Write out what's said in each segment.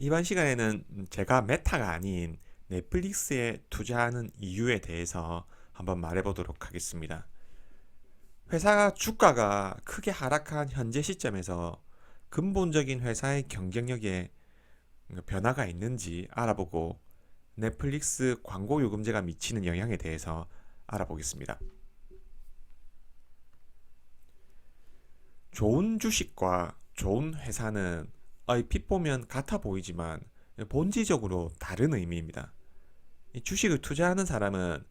이번 시간에는 제가 메타가 아닌 넷플릭스에 투자하는 이유에 대해서 한번 말해보도록 하겠습니다. 회사 주가가 크게 하락한 현재 시점에서 근본적인 회사의 경쟁력에 변화가 있는지 알아보고 넷플릭스 광고 요금제가 미치는 영향에 대해서 알아보겠습니다. 좋은 주식과 좋은 회사는 얼 핏 보면 같아 보이지만 본질적으로 다른 의미입니다. 이 주식을 투자하는 사람은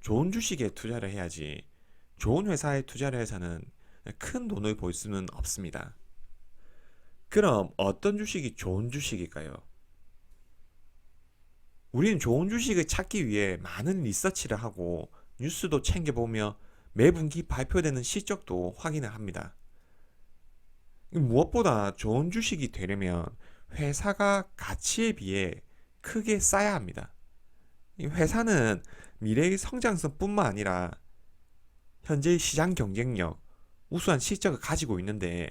좋은 주식에 투자를 해야지 좋은 회사에 투자를 해서는 큰 돈을 벌 수는 없습니다. 그럼 어떤 주식이 좋은 주식일까요? 우리는 좋은 주식을 찾기 위해 많은 리서치를 하고 뉴스도 챙겨보며 매 분기 발표되는 실적도 확인을 합니다. 무엇보다 좋은 주식이 되려면 회사가 가치에 비해 크게 쌓아야 합니다. 이 회사는 미래의 성장성뿐만 아니라 현재의 시장 경쟁력, 우수한 실적을 가지고 있는데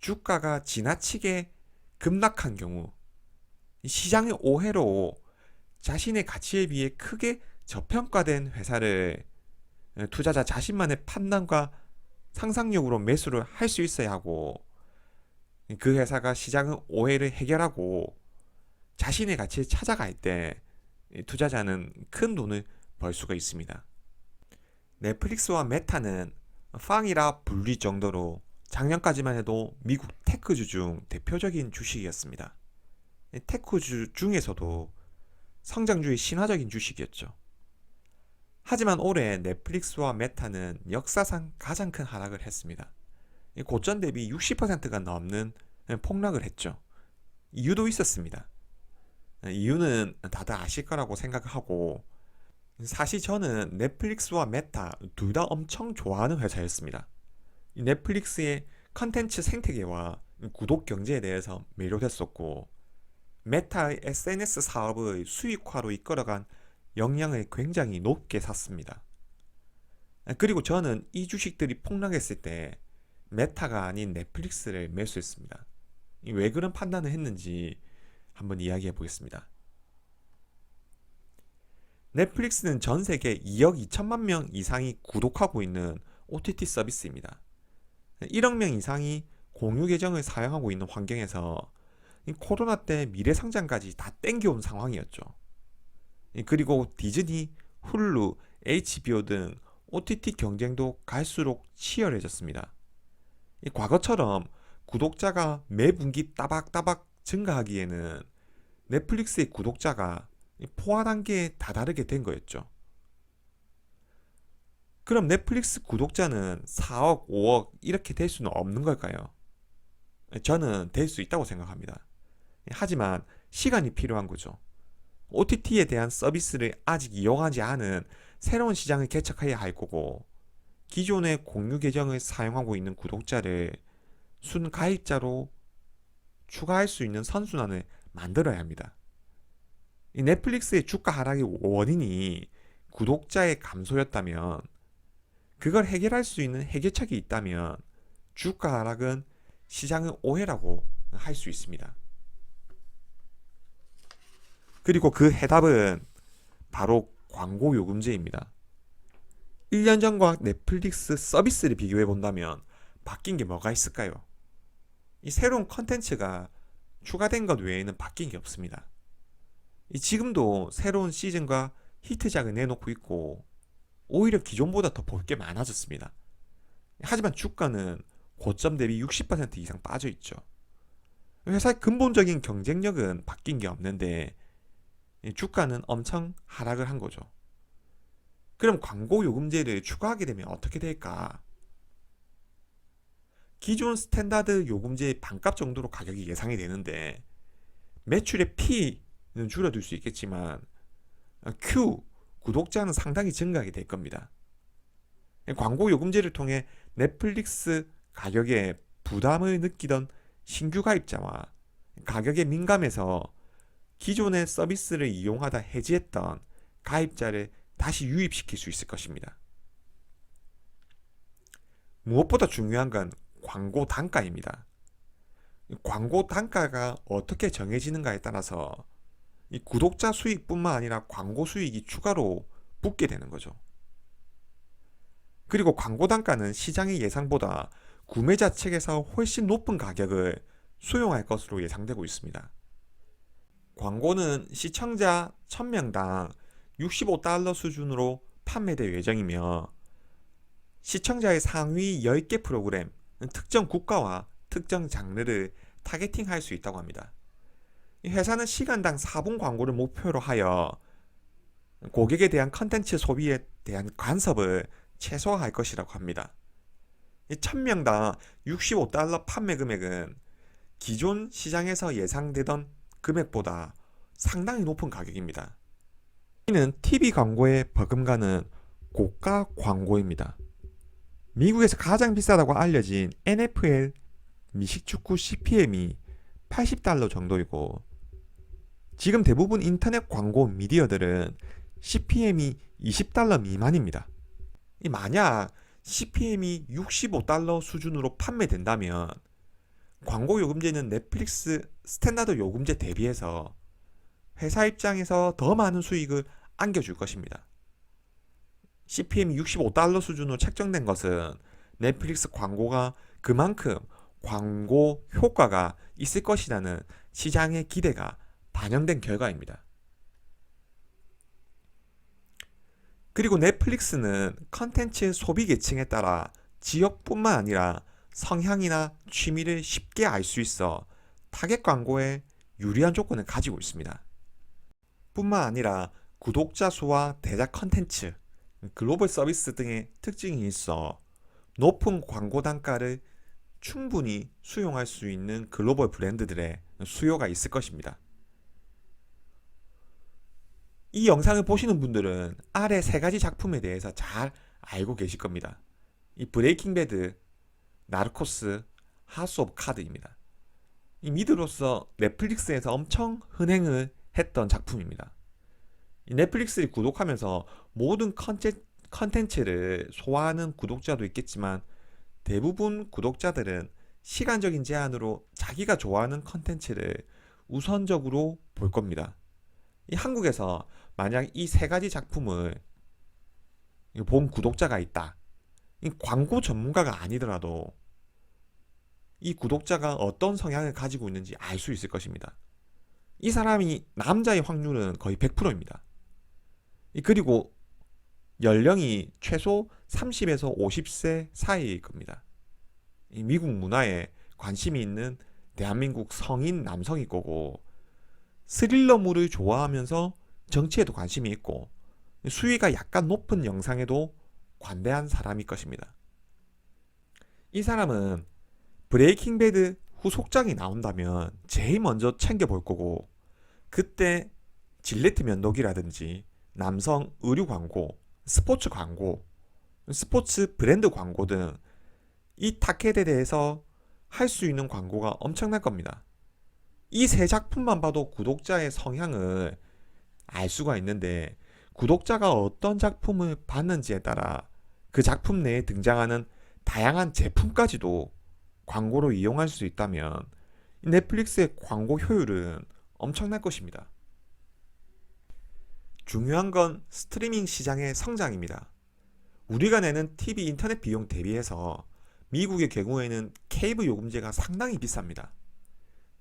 주가가 지나치게 급락한 경우 시장의 오해로 자신의 가치에 비해 크게 저평가된 회사를 투자자 자신만의 판단과 상상력으로 매수를 할 수 있어야 하고 그 회사가 시장의 오해를 해결하고 자신의 가치를 찾아갈 때 투자자는 큰 돈을 벌 수가 있습니다. 넷플릭스와 메타는 팡이라 불릴 정도로 작년까지만 해도 미국 테크주 중 대표적인 주식이었습니다. 테크주 중에서도 성장주의 신화적인 주식이었죠. 하지만 올해 넷플릭스와 메타는 역사상 가장 큰 하락을 했습니다. 고점 대비 60%가 넘는 폭락을 했죠. 이유도 있었습니다. 이유는 다들 아실 거라고 생각하고 사실 저는 넷플릭스와 메타 둘 다 엄청 좋아하는 회사였습니다. 넷플릭스의 컨텐츠 생태계와 구독 경제에 대해서 매료됐었고 메타의 SNS 사업의 수익화로 이끌어간 역량을 굉장히 높게 샀습니다. 그리고 저는 이 주식들이 폭락했을 때 메타가 아닌 넷플릭스를 매수했습니다. 왜 그런 판단을 했는지 한번 이야기해 보겠습니다. 넷플릭스는 전 세계 2억 2천만 명 이상이 구독하고 있는 OTT 서비스입니다. 1억 명 이상이 공유 계정을 사용하고 있는 환경에서 코로나 때 미래 성장까지 다 땡겨온 상황이었죠. 그리고 디즈니, 훌루, HBO 등 OTT 경쟁도 갈수록 치열해졌습니다. 과거처럼 구독자가 매 분기 따박따박 증가하기에는 넷플릭스의 구독자가 포화 단계에 다다르게 된 거였죠. 그럼 넷플릭스 구독자는 4억, 5억 이렇게 될 수는 없는 걸까요? 저는 될 수 있다고 생각합니다. 하지만 시간이 필요한 거죠. OTT에 대한 서비스를 아직 이용하지 않은 새로운 시장을 개척해야 할 거고, 기존의 공유 계정을 사용하고 있는 구독자를 순 가입자로 추가할 수 있는 선순환을 만들어야 합니다. 이 넷플릭스의 주가 하락의 원인이 구독자의 감소였다면 그걸 해결할 수 있는 해결책이 있다면 주가 하락은 시장의 오해라고 할 수 있습니다. 그리고 그 해답은 바로 광고 요금제입니다. 1년 전과 넷플릭스 서비스를 비교해 본다면 바뀐 게 뭐가 있을까요? 이 새로운 컨텐츠가 추가된 것 외에는 바뀐 게 없습니다. 지금도 새로운 시즌과 히트작을 내놓고 있고 오히려 기존보다 더 볼 게 많아졌습니다. 하지만 주가는 고점 대비 60% 이상 빠져 있죠. 회사의 근본적인 경쟁력은 바뀐 게 없는데 주가는 엄청 하락을 한 거죠. 그럼 광고 요금제를 추가하게 되면 어떻게 될까? 기존 스탠다드 요금제의 반값 정도로 가격이 예상이 되는데 매출의 P는 줄어들 수 있겠지만 Q 구독자는 상당히 증가하게 될 겁니다. 광고 요금제를 통해 넷플릭스 가격에 부담을 느끼던 신규 가입자와 가격에 민감해서 기존의 서비스를 이용하다 해지했던 가입자를 다시 유입시킬 수 있을 것입니다. 무엇보다 중요한 건 광고 단가입니다. 광고 단가가 어떻게 정해지는가에 따라서 이 구독자 수익뿐만 아니라 광고 수익이 추가로 붙게 되는 거죠. 그리고 광고 단가는 시장의 예상보다 구매자 측에서 훨씬 높은 가격을 수용할 것으로 예상되고 있습니다. 광고는 시청자 1000명당 65달러 수준으로 판매될 예정이며 시청자의 상위 10개 프로그램, 특정 국가와 특정 장르를 타겟팅할 수 있다고 합니다. 이 회사는 시간당 4분 광고를 목표로 하여 고객에 대한 컨텐츠 소비에 대한 간섭을 최소화할 것이라고 합니다. 이 1000명당 65달러 판매 금액은 기존 시장에서 예상되던 금액보다 상당히 높은 가격입니다. 이는 TV 광고의 버금가는 고가 광고입니다. 미국에서 가장 비싸다고 알려진 NFL 미식축구 CPM이 80달러 정도이고 지금 대부분 인터넷 광고 미디어들은 CPM이 20달러 미만입니다. 이 만약 CPM이 65달러 수준으로 판매된다면 광고 요금제는 넷플릭스 스탠다드 요금제 대비해서 회사 입장에서 더 많은 수익을 안겨줄 것입니다. CPM이 65달러 수준으로 책정된 것은 넷플릭스 광고가 그만큼 광고 효과가 있을 것이라는 시장의 기대가 반영된 결과입니다. 그리고 넷플릭스는 컨텐츠 소비 계층에 따라 지역뿐만 아니라 성향이나 취미를 쉽게 알 수 있어 타겟 광고에 유리한 조건을 가지고 있습니다. 뿐만 아니라 구독자 수와 대작 컨텐츠, 글로벌 서비스 등의 특징이 있어 높은 광고 단가를 충분히 수용할 수 있는 글로벌 브랜드들의 수요가 있을 것입니다. 이 영상을 보시는 분들은 아래 세 가지 작품에 대해서 잘 알고 계실 겁니다. 이 브레이킹 배드, 나르코스, 하우스 오브 카드입니다. 이 미드로서 넷플릭스에서 엄청 흥행을 했던 작품입니다. 이 넷플릭스를 구독하면서 모든 컨텐, 컨텐츠를 소화하는 구독자도 있겠지만 대부분 구독자들은 시간적인 제한으로 자기가 좋아하는 컨텐츠를 우선적으로 볼 겁니다. 이 한국에서 만약 이 세 가지 작품을 본 구독자가 있다. 이 광고 전문가가 아니더라도 이 구독자가 어떤 성향을 가지고 있는지 알 수 있을 것입니다. 이 사람이 남자의 확률은 거의 100%입니다. 그리고 연령이 최소 30에서 50세 사이일 겁니다. 미국 문화에 관심이 있는 대한민국 성인 남성일 거고 스릴러물을 좋아하면서 정치에도 관심이 있고 수위가 약간 높은 영상에도 관대한 사람일 것입니다. 이 사람은 브레이킹 배드 후속작이 나온다면 제일 먼저 챙겨볼 거고 그때 질레트 면도기라든지 남성 의류 광고, 스포츠 광고, 스포츠 브랜드 광고 등 이 타켓에 대해서 할 수 있는 광고가 엄청날 겁니다. 이 세 작품만 봐도 구독자의 성향을 알 수가 있는데 구독자가 어떤 작품을 봤는지에 따라 그 작품 내에 등장하는 다양한 제품까지도 광고로 이용할 수 있다면 넷플릭스의 광고 효율은 엄청날 것입니다. 중요한 건 스트리밍 시장의 성장입니다. 우리가 내는 TV 인터넷 비용 대비해서 미국의 경우에는 케이블 요금제가 상당히 비쌉니다.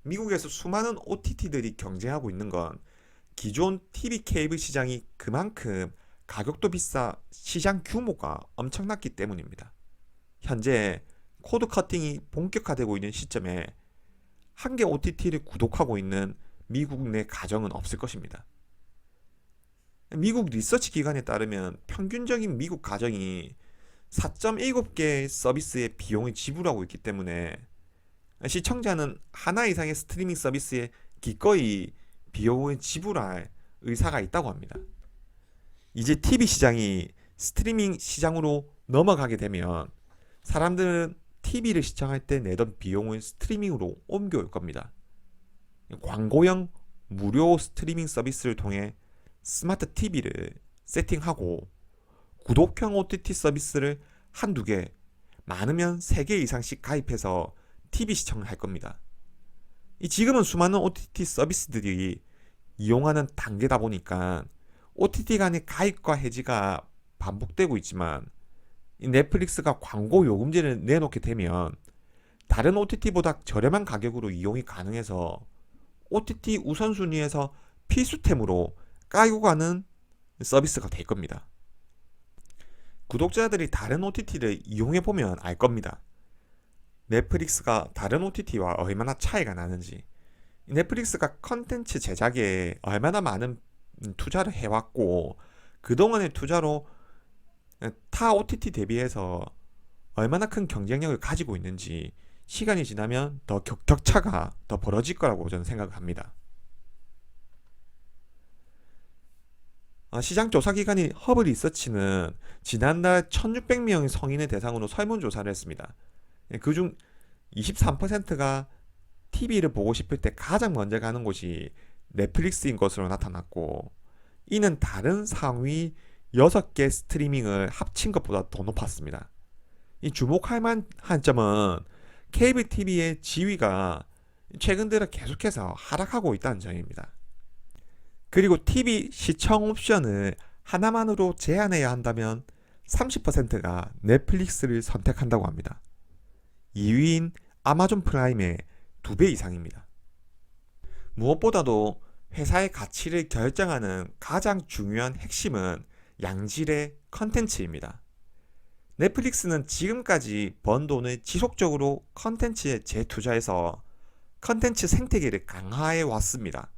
미국에서 수많은 OTT들이 경쟁하고 있는 건 기존 TV 케이블 시장이 그만큼 가격도 비싸 시장 규모가 엄청났기 때문입니다. 현재 코드 커팅이 본격화되고 있는 시점에 한 개 OTT를 구독하고 있는 미국 내 가정은 없을 것입니다. 미국 리서치 기관에 따르면 평균적인 미국 가정이 4.7개의 서비스의 비용을 지불하고 있기 때문에 시청자는 하나 이상의 스트리밍 서비스에 기꺼이 비용을 지불할 의사가 있다고 합니다. 이제 TV 시장이 스트리밍 시장으로 넘어가게 되면 사람들은 TV를 시청할 때 내던 비용을 스트리밍으로 옮겨올 겁니다. 광고형 무료 스트리밍 서비스를 통해 스마트 TV를 세팅하고 구독형 OTT 서비스를 한두 개, 많으면 세 개 이상씩 가입해서 TV 시청을 할 겁니다. 이 지금은 수많은 OTT 서비스들이 이용하는 단계다 보니까 OTT 간의 가입과 해지가 반복되고 있지만 이 넷플릭스가 광고 요금제를 내놓게 되면 다른 OTT보다 저렴한 가격으로 이용이 가능해서 OTT 우선순위에서 필수템으로 까이고 가는 서비스가 될 겁니다. 구독자들이 다른 OTT를 이용해 보면 알 겁니다. 넷플릭스가 다른 OTT와 얼마나 차이가 나는지, 넷플릭스가 컨텐츠 제작에 얼마나 많은 투자를 해왔고, 그동안의 투자로 타 OTT 대비해서 얼마나 큰 경쟁력을 가지고 있는지 시간이 지나면 더 격, 격차가 더 벌어질 거라고 저는 생각을 합니다. 어, 시장 조사 기관인 허브 리서치는 지난달 1,600명의 성인을 대상으로 설문 조사를 했습니다. 그중 23%가 TV를 보고 싶을 때 가장 먼저 가는 곳이 넷플릭스인 것으로 나타났고, 이는 다른 상위 6개 스트리밍을 합친 것보다 더 높았습니다. 이 주목할 만한 점은 케이블 TV의 지위가 최근 들어 계속해서 하락하고 있다는 점입니다. 그리고 TV 시청 옵션을 하나만으로 제한해야 한다면 30%가 넷플릭스를 선택한다고 합니다. 2위인 아마존 프라임의 2배 이상입니다. 무엇보다도 회사의 가치를 결정하는 가장 중요한 핵심은 양질의 컨텐츠입니다. 넷플릭스는 지금까지 번 돈을 지속적으로 컨텐츠에 재투자해서 컨텐츠 생태계를 강화해 왔습니다.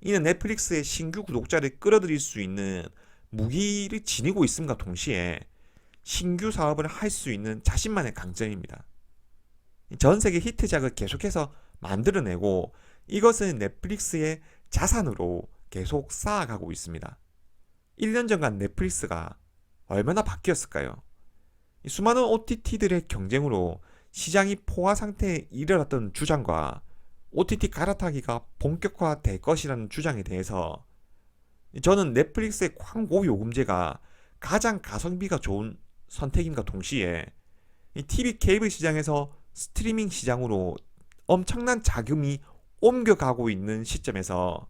이는 넷플릭스의 신규 구독자를 끌어들일 수 있는 무기를 지니고 있음과 동시에 신규 사업을 할 수 있는 자신만의 강점입니다. 전 세계 히트작을 계속해서 만들어내고 이것은 넷플릭스의 자산으로 계속 쌓아가고 있습니다. 1년 전간 넷플릭스가 얼마나 바뀌었을까요? 수많은 OTT들의 경쟁으로 시장이 포화 상태에 이르렀던 주장과 OTT 갈아타기가 본격화될 것이라는 주장에 대해서 저는 넷플릭스의 광고 요금제가 가장 가성비가 좋은 선택임과 동시에 이 TV 케이블 시장에서 스트리밍 시장으로 엄청난 자금이 옮겨가고 있는 시점에서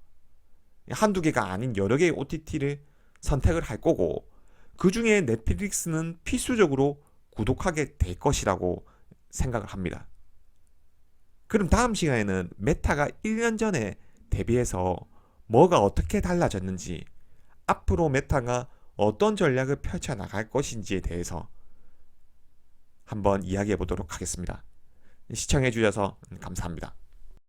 한두 개가 아닌 여러 개의 OTT를 선택을 할 거고 그 중에 넷플릭스는 필수적으로 구독하게 될 것이라고 생각을 합니다. 그럼 다음 시간에는 메타가 1년 전에 대비해서 뭐가 어떻게 달라졌는지 앞으로 메타가 어떤 전략을 펼쳐 나갈 것인지에 대해서 한번 이야기해 보도록 하겠습니다. 시청해 주셔서 감사합니다.